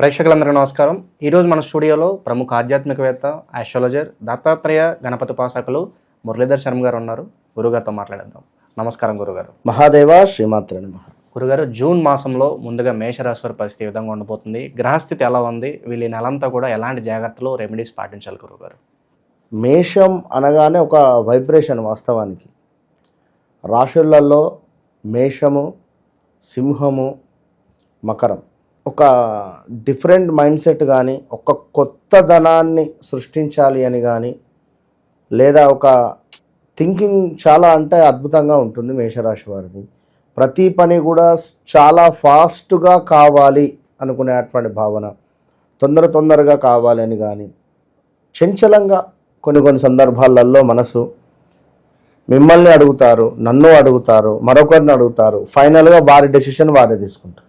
ప్రేక్షకులందరికీ నమస్కారం. ఈరోజు మన స్టూడియోలో ప్రముఖ ఆధ్యాత్మికవేత్త ఆస్ట్రాలజర్ దత్తాత్రేయ గణపతి ఉపాసకులు మురళీధర్ శర్మ గారు ఉన్నారు. గురుగారితో మాట్లాడేద్దాం. నమస్కారం గురుగారు. మహాదేవ శ్రీమాత్ర గురుగారు జూన్ మాసంలో ముందుగా మేషరాశి వారి పరిస్థితి ఈ విధంగా ఉండబోతుంది. గ్రహస్థితి ఎలా ఉంది? వీళ్ళ నెలంతా కూడా ఎలాంటి జాగ్రత్తలు రెమెడీస్ పాటించాలి గురుగారు? మేషం అనగానే ఒక వైబ్రేషన్ వాస్తవానికి. రాశులలో మేషము సింహము మకరం. ఒక డిఫరెంట్ మైండ్ సెట్ కానీ ఒక కొత్త ధనాన్ని సృష్టించాలి అని కానీ లేదా ఒక థింకింగ్ చాలా అంటే అద్భుతంగా ఉంటుంది మేషరాశి వారిది. ప్రతి పని కూడా చాలా ఫాస్ట్గా కావాలి అనుకునేటువంటి భావన తొందర తొందరగా కావాలి అని కానీ చంచలంగా కొన్ని కొన్ని సందర్భాలలో మనసు మిమ్మల్ని అడుగుతారు నన్ను అడుగుతారు మరొకరిని అడుగుతారు ఫైనల్గా వారి డెసిషన్ వారే తీసుకుంటారు.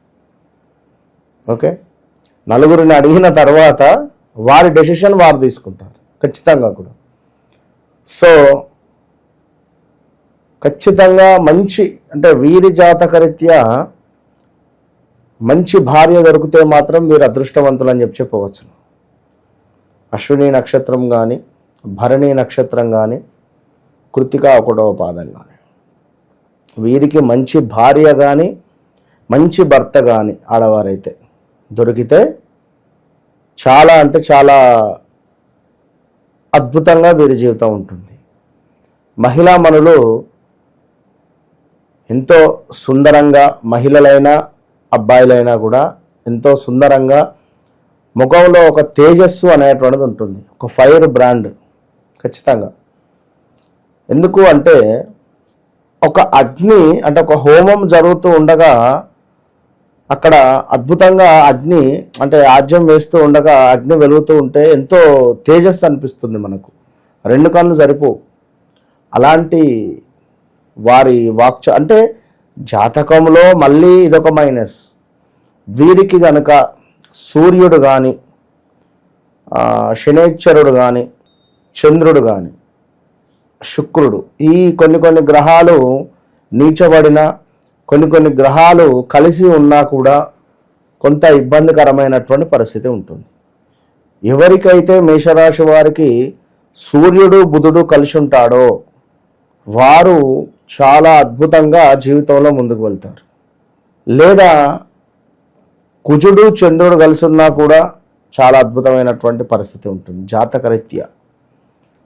ఓకే? నలుగురిని అడిగిన తర్వాత వారి డెసిషన్ వారు తీసుకుంటారు. ఖచ్చితంగా కూడా. సో ఖచ్చితంగా మంచి అంటే వీరి జాతకరీత్యా మంచి భార్య దొరికితే మాత్రం మీరు అదృష్టవంతులు అని చెప్పి చెప్పవచ్చు. అశ్విని నక్షత్రం కానీ భరణి నక్షత్రం కానీ కృతిక ఒకటవ పాదం కానీ వీరికి మంచి భార్య కానీ మంచి భర్త కానీ ఆడవారైతే. దొరికితే చాలా అంటే చాలా అద్భుతంగా వీరి జీవితం ఉంటుంది. మహిళా మనులు ఎంతో సుందరంగా మహిళలైనా అబ్బాయిలైనా కూడా ఎంతో సుందరంగా ముఖంలో ఒక తేజస్సు అనేటువంటిది ఉంటుంది. ఒక ఫైర్ బ్రాండ్ ఖచ్చితంగా. ఎందుకు అంటే ఒక అగ్ని అంటే ఒక హోమం జరుగుతూ ఉండగా అక్కడ అద్భుతంగా అగ్ని అంటే ఆజ్యం వేస్తూ ఉండగా అగ్ని వెలుగుతూ ఉంటే ఎంతో తేజస్సు అనిపిస్తుంది మనకు. రెండు కళ్ళు సరిపో అలాంటి వారి వాక్చ అంటే జాతకంలో మళ్ళీ ఇదొక మైనస్. వీరికి గనుక సూర్యుడు కానీ శనేశ్వరుడు కానీ చంద్రుడు కానీ శుక్రుడు ఈ కొన్ని కొన్ని గ్రహాలు నీచబడిన కొన్ని కొన్ని గ్రహాలు కలిసి ఉన్నా కూడా కొంత ఇబ్బందికరమైనటువంటి పరిస్థితి ఉంటుంది. ఎవరికైతే మేషరాశి వారికి సూర్యుడు బుధుడు కలిసి ఉంటాడో వారు చాలా అద్భుతంగా జీవితంలో ముందుకు వెళ్తారు. లేదా కుజుడు చంద్రుడు కలిసి ఉన్నా కూడా చాలా అద్భుతమైనటువంటి పరిస్థితి ఉంటుంది జాతకరీత్యా.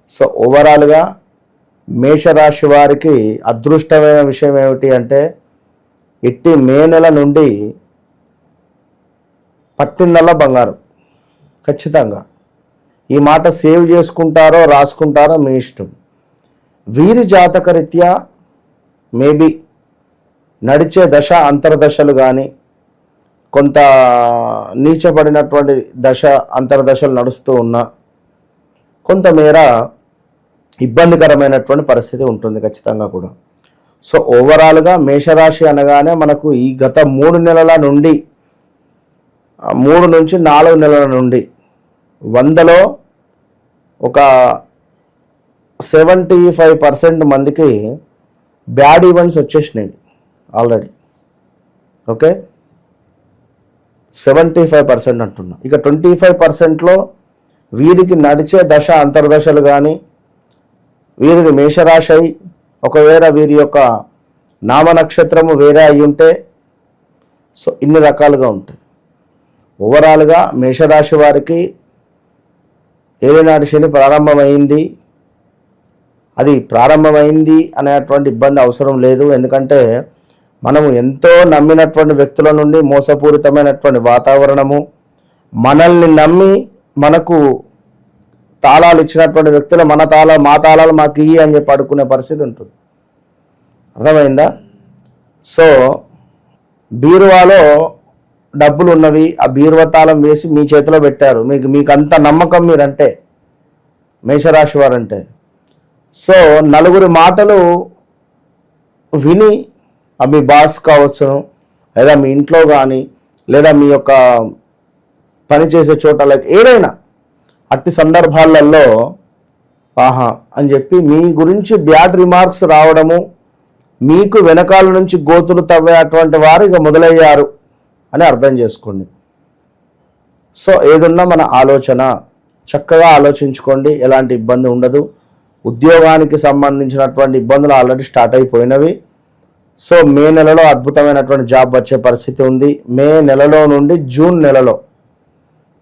సో ఓవరాల్గా మేషరాశి వారికి అదృష్టమైన విషయం ఏమిటి అంటే ఇట్టి మే నెల నుండి పట్టిందల్ల బంగారం. ఖచ్చితంగా. ఈ మాట సేవ్ చేసుకుంటారో రాసుకుంటారో మీ ఇష్టం. వీరి జాతకరీత్యా మేబీ నడిచే దశ అంతర్దశలు కానీ కొంత నీచబడినటువంటి దశ అంతర్దశలు నడుస్తూ ఉన్నా కొంతమేర ఇబ్బందికరమైనటువంటి పరిస్థితి ఉంటుంది ఖచ్చితంగా కూడా. సో ఓవరాల్గా మేషరాశి అనగానే మనకు ఈ గత మూడు నెలల నుండి మూడు నుంచి నాలుగు నెలల నుండి వందలో ఒక సెవెంటీ ఫైవ్ పర్సెంట్ మందికి బ్యాడ్ ఈవెంట్స్ వచ్చేసినాయి already okay seventy five percent అంటున్నా. ఇక ట్వంటీ ఫైవ్ పర్సెంట్లో వీరికి నడిచే దశ అంతర్దశలు కానీ వీరిది మేషరాశి అయి ఒకవేళ వీరి యొక్క నామ నక్షత్రము వేరే అయి ఉంటే సో ఇన్ని రకాలుగా ఉంటాయి. ఓవరాల్గా మేషరాశి వారికి ఏలినాటి శని ప్రారంభమైంది. అది ప్రారంభమైంది అనేటువంటి ఇబ్బంది అవసరం లేదు. ఎందుకంటే మనము ఎంతో నమ్మినటువంటి వ్యక్తుల నుండి మోసపూరితమైనటువంటి వాతావరణము మనల్ని నమ్మి మనకు తాళాలు ఇచ్చినటువంటి వ్యక్తులు మన తాళాలు మా తాళాలు మాకు ఇయ్యి అని చెప్పి అడుకునే పరిస్థితి ఉంటుంది. అర్థమైందా? సో బీరువాలో డబ్బులు ఉన్నవి ఆ బీరువా తాళం వేసి మీ చేతిలో పెట్టారు. మీకు మీకు అంత నమ్మకం మీరంటే మేషరాశి వారంటే. సో నలుగురి మాటలు విని ఆ మీ బాస్ కావచ్చును లేదా మీ ఇంట్లో కానీ లేదా మీ యొక్క పనిచేసే చోట లైక్ ఏదైనా అట్టి సందర్భాలలో ఆహా అని చెప్పి మీ గురించి బ్యాడ్ రిమార్క్స్ రావడము మీకు వెనకాల నుంచి గోతులు తవ్వేటువంటి వారు ఇక మొదలయ్యారు అని అర్థం చేసుకోండి. సో ఏదున్నా మన ఆలోచన చక్కగా ఆలోచించుకోండి ఎలాంటి ఇబ్బంది ఉండదు. ఉద్యోగానికి సంబంధించినటువంటి ఇబ్బందులు ఆల్రెడీ స్టార్ట్ అయిపోయినవి. సో మే నెలలో అద్భుతమైనటువంటి జాబ్ వచ్చే పరిస్థితి ఉంది. మే నెలలో నుండి జూన్ నెలలో.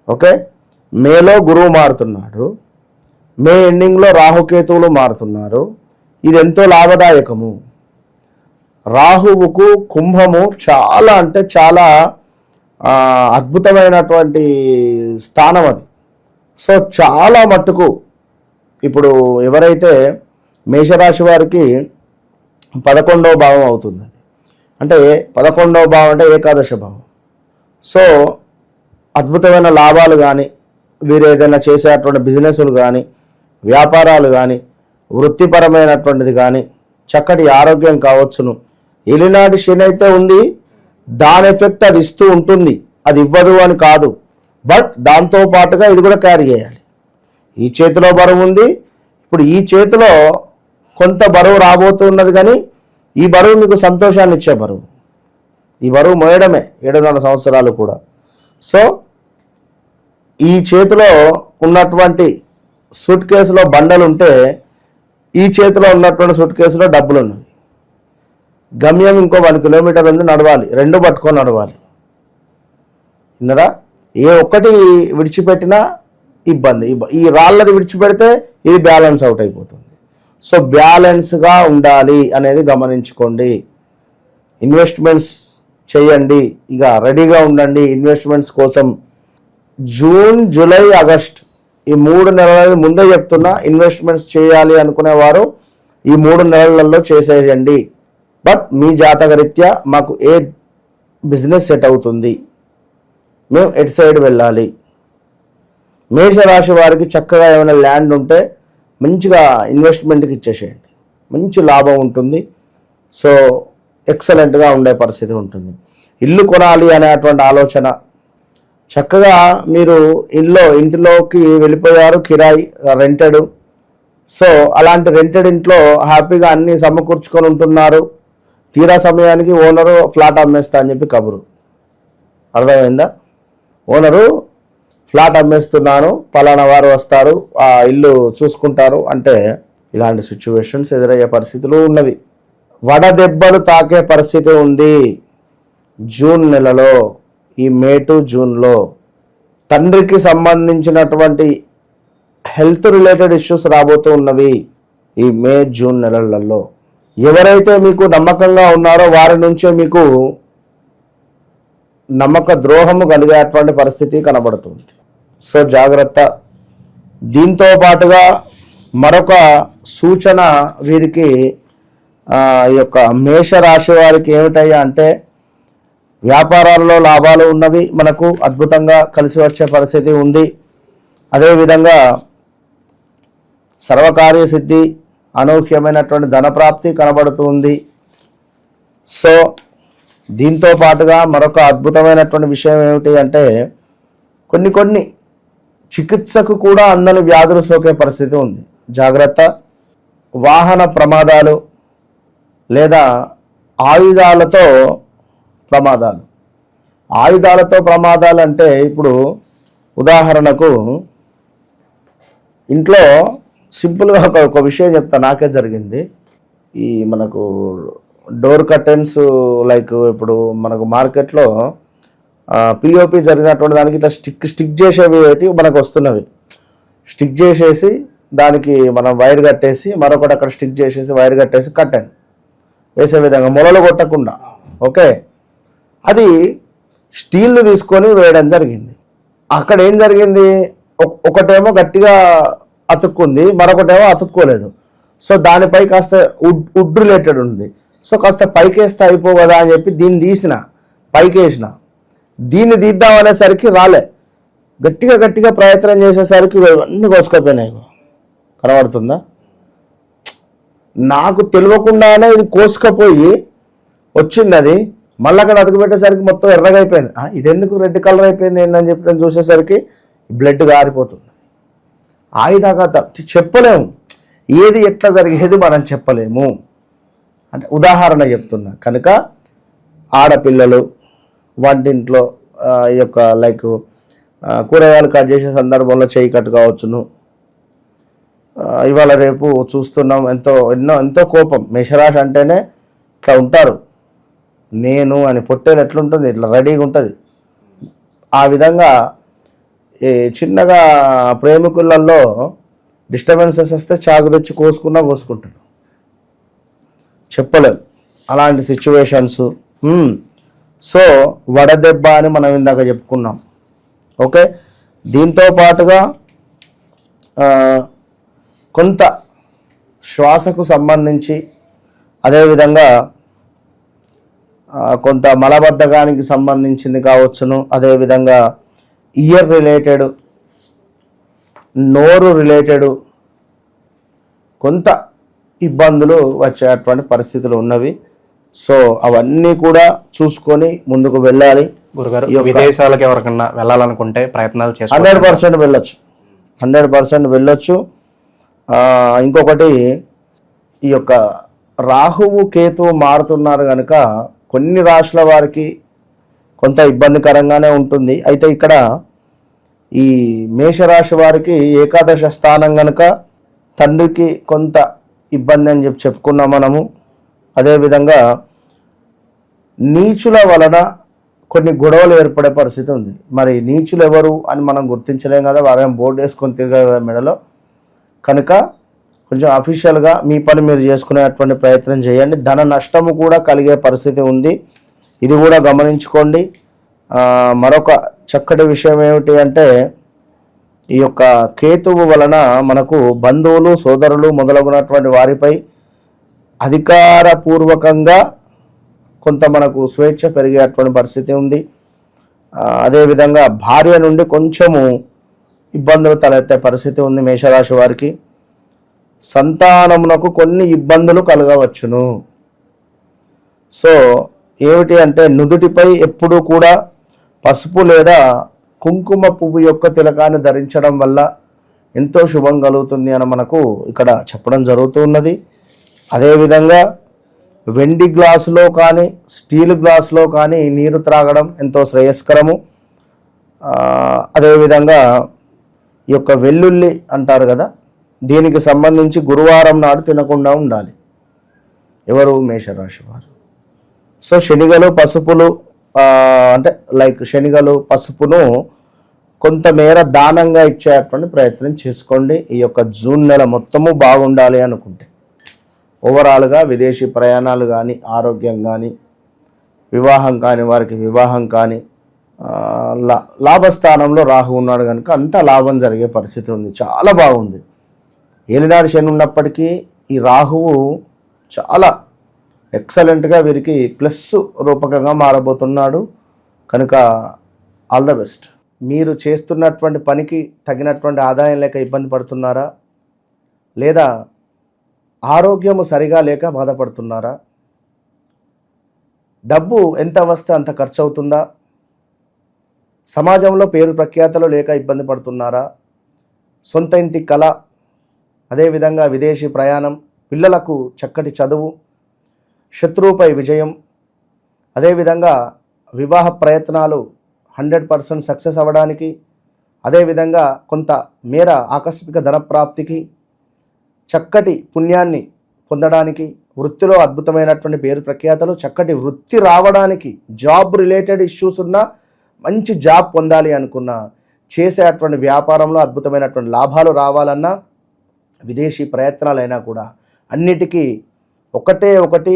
ఓకే? మేలో గురువు మారుతున్నాడు. మే ఎండింగ్లో రాహుకేతువులు మారుతున్నారు. ఇది ఎంతో లాభదాయకము. రాహువుకు కుంభము చాలా అంటే చాలా అద్భుతమైనటువంటి స్థానం అది. సో చాలా మట్టుకు ఇప్పుడు ఎవరైతే మేషరాశి వారికి పదకొండవ భావం అవుతుంది అంటే పదకొండవ భావం అంటే ఏకాదశ భావం. సో అద్భుతమైన లాభాలు కానీ వీరు ఏదైనా చేసేటువంటి బిజినెస్లు కానీ వ్యాపారాలు కానీ వృత్తిపరమైనటువంటిది కానీ చక్కటి ఆరోగ్యం కావచ్చును. ఎలినాటి శని అయితే ఉంది దాని ఎఫెక్ట్ అది ఇస్తూ ఉంటుంది అది ఇవ్వదు అని కాదు. బట్ దాంతో పాటుగా ఇది కూడా క్యారీ చేయాలి. ఈ చేతిలో బరువు ఉంది ఇప్పుడు ఈ చేతిలో కొంత బరువు రాబోతున్నది కానీ ఈ బరువు మీకు సంతోషాన్ని ఇచ్చే బరువు. ఈ బరువు మోయడమే ఏడున్నర సంవత్సరాలు కూడా. సో ఈ చేతిలో ఉన్నటువంటి సూట్ కేసులో బండలు ఉంటే ఈ చేతిలో ఉన్నటువంటి సూట్ కేసులో డబ్బులు ఉన్నాయి గమ్యం ఇంకో వన్ కిలోమీటర్ ఉంది నడవాలి. రెండు పట్టుకొని నడవాలి. విన్నరా? ఏ ఒక్కటి విడిచిపెట్టినా ఇబ్బంది. ఈ రాళ్ళది విడిచిపెడితే ఇది బ్యాలెన్స్ అవుట్ అయిపోతుంది. సో బ్యాలెన్స్గా ఉండాలి అనేది గమనించుకోండి. ఇన్వెస్ట్మెంట్స్ చేయండి. ఇక రెడీగా ఉండండి. ఇన్వెస్ట్మెంట్స్ కోసం జూన్ జూలై ఆగస్ట్ ఈ మూడు నెలల ముందే చెప్తున్నా ఇన్వెస్ట్మెంట్స్ చేయాలి అనుకునేవారు ఈ మూడు నెలలలో చేసేయండి. బట్ మీ జాతకరీత్యా మాకు ఏ బిజినెస్ సెట్ అవుతుంది? మేము ఎటు సైడ్ వెళ్ళాలి? మేషరాశి వారికి చక్కగా ఏమైనా ల్యాండ్ ఉంటే మంచిగా ఇన్వెస్ట్మెంట్కి ఇచ్చేసేయండి. మంచి లాభం ఉంటుంది. సో ఎక్సలెంట్గా ఉండే పరిస్థితి ఉంటుంది. ఇల్లు కొనాలి అనేటువంటి ఆలోచన. చక్కగా మీరు ఇల్లు ఇంటిలోకి వెళ్ళిపోయారు కిరాయి రెంటెడ్ సో అలాంటి రెంటెడ్ ఇంట్లో హ్యాపీగా అన్ని సమకూర్చుకొని ఉంటున్నారు. తీరా సమయానికి ఓనరు ఫ్లాట్ అమ్మేస్తా అని చెప్పి కబురు. అర్థమైందా? ఓనరు ఫ్లాట్ అమ్మేస్తున్నాను పలానా వారు వస్తారు ఆ ఇల్లు చూసుకుంటారు అంటే ఇలాంటి సిచ్యువేషన్స్ ఎదురయ్యే పరిస్థితులు ఉన్నవి. వడదెబ్బలు తాకే పరిస్థితి ఉంది. జూన్ నెలలో ఈ మే టు జూన్లో తండ్రికి సంబంధించినటువంటి హెల్త్ రిలేటెడ్ ఇష్యూస్ రాబోతూ ఉన్నవి ఈ మే జూన్ నెలలలో. ఎవరైతే మీకు నమ్మకంగా ఉన్నారో వారి నుంచే మీకు నమ్మక ద్రోహము కలిగేటువంటి పరిస్థితి కనబడుతుంది. సో జాగ్రత్త. దీంతో పాటుగా మరొక సూచన వీరికి ఈ యొక్క మేషరాశి వారికి ఏమిటయ్యా అంటే వ్యాపారాల్లో లాభాలు ఉన్నవి మనకు అద్భుతంగా కలిసి వచ్చే పరిస్థితి ఉంది. అదేవిధంగా సర్వకార్య సిద్ధి అనూహ్యమైనటువంటి ధనప్రాప్తి కనబడుతుంది. సో దీంతో పాటుగా మరొక అద్భుతమైనటువంటి విషయం ఏమిటి అంటే కొన్ని కొన్ని చికిత్సకు కూడా అందని వ్యాధులు సోకే పరిస్థితి ఉంది. జాగ్రత్త వాహన ప్రమాదాలు లేదా ఆయుధాలతో ప్రమాదాలు. ఆయుధాలతో ప్రమాదాలు అంటే ఇప్పుడు ఉదాహరణకు ఇంట్లో సింపుల్గా ఒక ఒక విషయం చెప్తా. నాకే జరిగింది. ఈ మనకు డోర్ కర్టెన్స్ లైక్ ఇప్పుడు మనకు మార్కెట్లో పిఓపి జరిగినటువంటి దానికి ఇట్లా స్టిక్ స్టిక్ చేసేవి ఏంటి మనకు వస్తున్నవి. స్టిక్ చేసేసి దానికి మనం వైర్ కట్టేసి మరొకటి అక్కడ స్టిక్ చేసేసి వైర్ కట్టేసి కట్టాను వేసే విధంగా మొలలు కొట్టకుండా. ఓకే? అది స్టీల్ని తీసుకొని వేయడం జరిగింది. అక్కడ ఏం జరిగింది? ఒక- ఒకటేమో గట్టిగా అతుక్కుంది మరొకటేమో అతుక్కోలేదు. సో దానిపై కాస్త వుడ్ వుడ్ రిలేటెడ్ ఉంది. సో కాస్త పైకేస్తే అయిపో కదా అని చెప్పి దీన్ని తీసిన పైకి దీన్ని తీద్దాం అనేసరికి రాలే. గట్టిగా గట్టిగా ప్రయత్నం చేసేసరికి ఇవన్నీ కోసుకపోయినాయి కనబడుతుందా? నాకు తెలియకుండానే ఇది కోసుకపోయి వచ్చింది అది. మళ్ళీ అక్కడ అతుకుపెట్టేసరికి మొత్తం ఎర్రగా అయిపోయింది. ఇది ఎందుకు రెడ్ కలర్ అయిపోయింది ఏందని చెప్పి నేను చూసేసరికి బ్లడ్ గారిపోతుంది. ఆయుధాగా చెప్పలేము. ఏది ఎట్లా జరిగేది మనం చెప్పలేము. అంటే ఉదాహరణ చెప్తున్నా. కనుక ఆడపిల్లలు వంటింట్లో ఈ యొక్క లైక్ కూరగాయలు కట్ చేసే సందర్భంలో చేయి కట్ కావచ్చును. ఇవాళ రేపు చూస్తున్నాం ఎంతో ఎన్నో ఎంతో కోపం. మేషరాశి అంటేనే ఇట్లా ఉంటారు. నేను అని పొట్టేలు ఎట్లుంటుంది? ఇట్లా రెడీగా ఉంటుంది. ఆ విధంగా ఈ చిన్నగా ప్రేమికులలో డిస్టర్బెన్సెస్ వస్తే చాకు తెచ్చి కోసుకున్నా కోసుకుంటాడు. చెప్పలేం. అలాంటి సిచ్యువేషన్స్ సో వడదెబ్బ అని మనం ఇందాక చెప్పుకున్నాం. ఓకే? దీంతో పాటుగా కొంత శ్వాసకు సంబంధించి అదేవిధంగా కొంత మలబద్ధకానికి సంబంధించింది కావచ్చును. అదేవిధంగా ఇయర్ రిలేటెడ్ నోరు రిలేటెడ్ కొంత ఇబ్బందులు వచ్చేటువంటి పరిస్థితులు ఉన్నవి. సో అవన్నీ కూడా చూసుకొని ముందుకు వెళ్ళాలి. గురుగారు విదేశాలకు ఎవరికన్నా వెళ్ళాలనుకుంటే ప్రయత్నాలు చేసుకోవాలి హండ్రెడ్ పర్సెంట్ వెళ్ళొచ్చు. హండ్రెడ్ పర్సెంట్ వెళ్ళొచ్చు. ఇంకొకటి ఈ యొక్క రాహువు కేతువు మారుతున్నారు కనుక కొన్ని రాశుల వారికి కొంత ఇబ్బందికరంగానే ఉంటుంది. అయితే ఇక్కడ ఈ మేషరాశి వారికి ఏకాదశ స్థానం కనుక తండ్రికి కొంత ఇబ్బంది అని చెప్పి చెప్పుకున్నాం మనము. అదేవిధంగా నీచుల వలన కొన్ని గొడవలు ఏర్పడే పరిస్థితి ఉంది. మరి నీచులు ఎవరు అని మనం గుర్తించలేం కదా వారేం బోర్డు వేసుకొని తిరగదు కదా మెడలో. కనుక కొంచెం అఫీషియల్గా మీ పని మీరు చేసుకునేటువంటి ప్రయత్నం చేయండి. ధన నష్టము కూడా కలిగే పరిస్థితి ఉంది. ఇది కూడా గమనించుకోండి. మరొక చక్కటి విషయం ఏమిటి అంటే ఈ యొక్క కేతువు వలన మనకు బంధువులు సోదరులు మొదలగునటువంటి వారిపై అధికారపూర్వకంగా కొంత మనకు స్వేచ్ఛ పెరిగేటువంటి పరిస్థితి ఉంది. అదేవిధంగా భార్య నుండి కొంచెము ఇబ్బందులు తలెత్తే పరిస్థితి ఉంది మేషరాశి వారికి. సంతానమునకు కొన్ని ఇబ్బందులు కలగవచ్చును. సో ఏమిటి అంటే నుదుటిపై ఎప్పుడూ కూడా పసుపు లేదా కుంకుమ పువ్వు యొక్క తిలకాన్ని ధరించడం వల్ల ఎంతో శుభం కలుగుతుంది అని మనకు ఇక్కడ చెప్పడం జరుగుతూ ఉన్నది. అదేవిధంగా వెండి గ్లాసులో కానీ స్టీల్ గ్లాసులో కానీ నీరు త్రాగడం ఎంతో శ్రేయస్కరము. అదేవిధంగా ఈ యొక్క వెల్లుల్లి అంటారు కదా దీనికి సంబంధించి గురువారం నాడు తినకుండా ఉండాలి. ఎవరు? మేషరాశి వారు. సో శనిగలు పసుపులు అంటే లైక్ శనిగలు పసుపును కొంతమేర దానంగా ఇచ్చేటువంటి ప్రయత్నం చేసుకోండి. ఈ యొక్క జూన్ నెల మొత్తము బాగుండాలి అనుకుంటే. ఓవరాల్గా విదేశీ ప్రయాణాలు కానీ ఆరోగ్యం కానీ వివాహం కాని వారికి వివాహం కానీ లా లాభస్థానంలో రాహు ఉన్నాడు కనుక అంత లాభం జరిగే పరిస్థితి ఉంది. చాలా బాగుంది. ఏలినాడు శని ఉన్నప్పటికీ ఈ రాహువు చాలా ఎక్సలెంట్గా వీరికి ప్లస్ రూపకంగా మారబోతున్నాడు. కనుక ఆల్ ద బెస్ట్. మీరు చేస్తున్నటువంటి పనికి తగినటువంటి ఆదాయం లేక ఇబ్బంది పడుతున్నారా? లేదా ఆరోగ్యము సరిగా లేక బాధపడుతున్నారా? డబ్బు ఎంత వస్తే అంత ఖర్చు అవుతుందా సమాజంలో పేరు ప్రఖ్యాతలు లేక ఇబ్బంది పడుతున్నారా? సొంత ఇంటి కళ అదేవిధంగా విదేశీ ప్రయాణం పిల్లలకు చక్కటి చదువు శత్రువుపై విజయం. అదేవిధంగా వివాహ ప్రయత్నాలు హండ్రెడ్ పర్సెంట్ సక్సెస్ అవ్వడానికి అదేవిధంగా కొంత మేర ఆకస్మిక ధనప్రాప్తికి చక్కటి పుణ్యాన్ని పొందడానికి వృత్తిలో అద్భుతమైనటువంటి పేరు ప్రఖ్యాతలు చక్కటి వృత్తి రావడానికి జాబ్ రిలేటెడ్ ఇష్యూస్ ఉన్నా మంచి జాబ్ పొందాలి అనుకున్న చేసేటువంటి వ్యాపారంలో అద్భుతమైనటువంటి లాభాలు రావాలన్నా విదేశీ ప్రయత్నాలైనా కూడా అన్నిటికీ ఒకటే ఒకటి